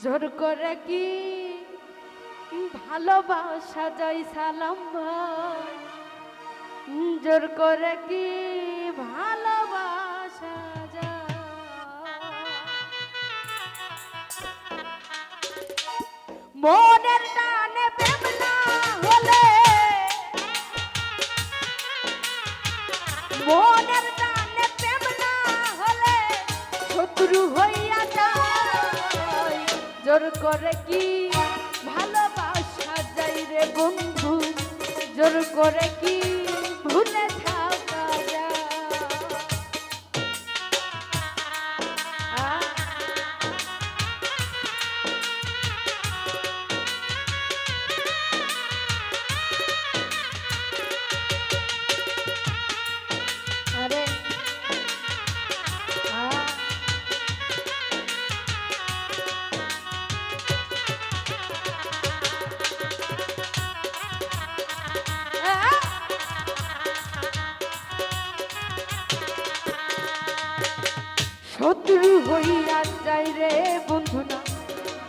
জোর করে কি? ভালোবাসা যাই সালাম জোর করে কি? ভালোবাসা যায় মনের জোর করে কি ভালোবাসা যাই রে বন্ধু? জোর করে কি শত্রু হইয়া যাই রে বন্ধু না,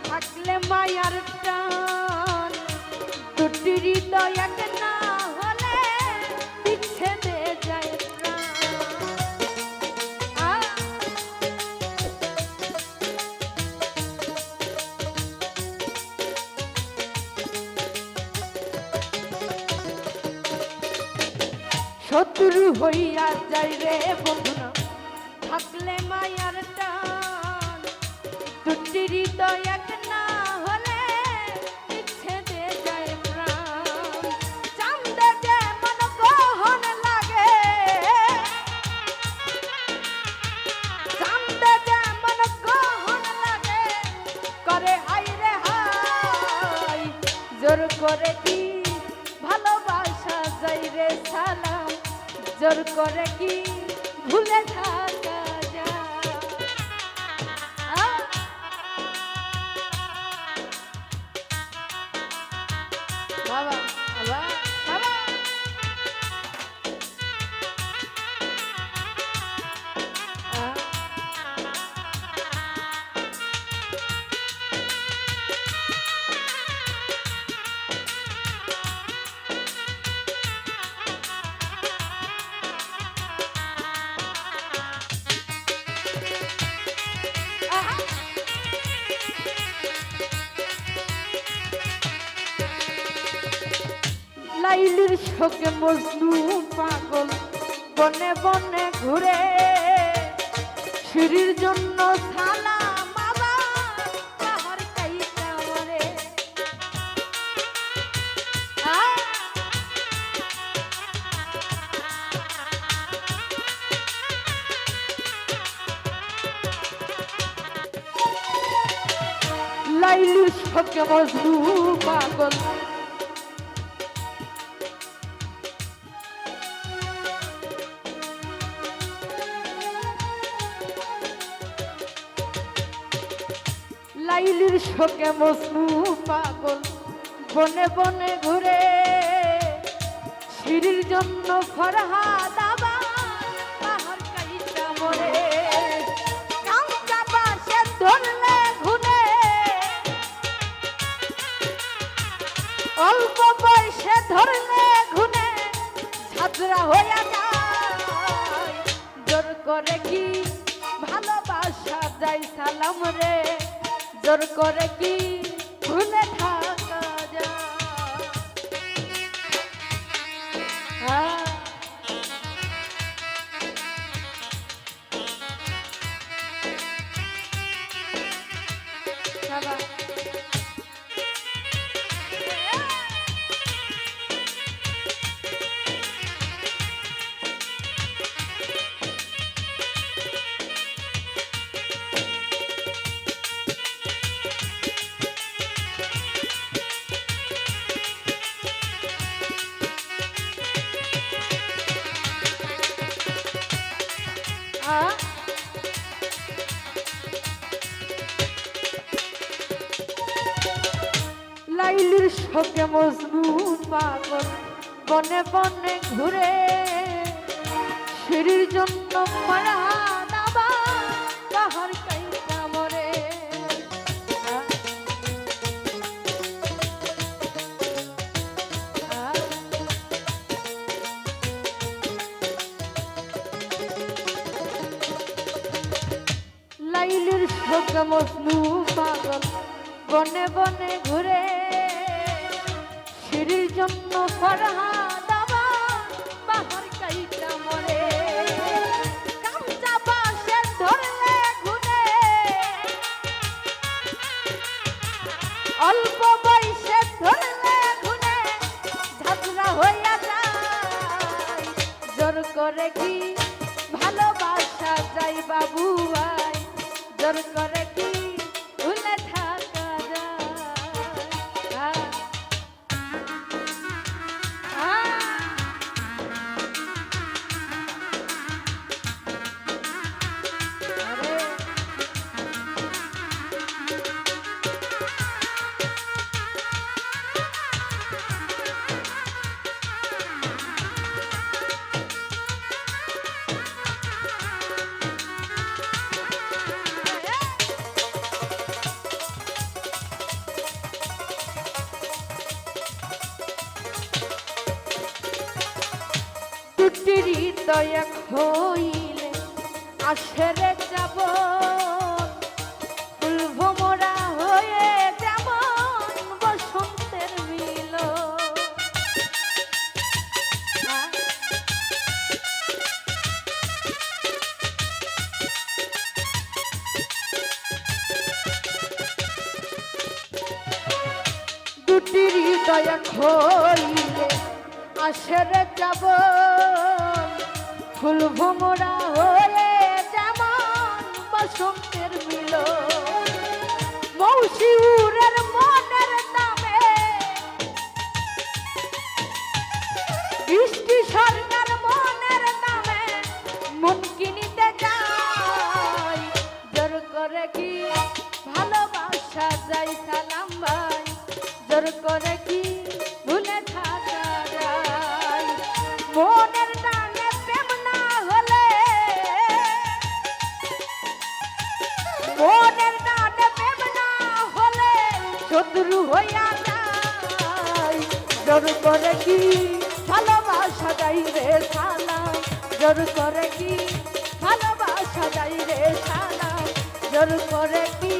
থাকলে মায়ার টান। দুটি হৃদয় এক না হলে বিচ্ছেদে যায় শত্রু হইয়া যাই রে বন্ধুরা থাকলে মায়ার দুটি হৃদয় এক না হলে বিচ্ছেদে যায় প্রাণ। চান্দে যেমন গ্রহণ লাগে চান্দে যেমন গ্রহণ লাগে, করে হাই রে হাই জোর করে কি ভালোবাসা যাই রে সালাম? জোর করে কি ভুলে যায় লাইলির শোকে মজনু পাগল বনে বনে ঘুরে। সিঁড়ির জন্য আ লাইলির শোকে পাগল লাইলির শোকে মজনু পাগল। বনে বনে ঘুরে সিঁড়ির জন্য কাইটা মরে। বাসে ধরলে ঘুরে অল্প বয়সে ধরলে ঘুনে ছাত্রা হইয়া যায়। জোর করে কি ভালোবাসা যাই সালাম রে? জোর করে কি? নীলির শোকে মজনুন পাগল, বনে বনে ঘুরে। সিঁড়ির জন্য মারা লাইলির শোকে মজনু পাগল, বনে বনে ঘুরে। জন্য ফরহা দাবা বাহার কাইটা মরে কামচা বাসে ধরলে ঘুরে। অল্প বয়সে ধরলে ঘুরে। ঝাঁঝরা হইয়া যায়, জোর করে টুটির হৃদয় হইলে আসরে যাব। ফুল ভোমরা হয়ে যেমন বসন্তের মিল। দুটি হৃদয় আসরে যাব। ফুল ভোমরা হয়ে যেমন বসন্তের মিল মৌসিউরের মনের দামে বৃষ্টি সরকার মনের দামে মন কিনিতে যাই জোর করে কি ভালোবাসা যাই সালাম ভাই? জোর করে কি কি ভালোবাসা যাই রে সালাম জোর করে কি? ভালোবাসা যাই রে সালাম জোর করে কি?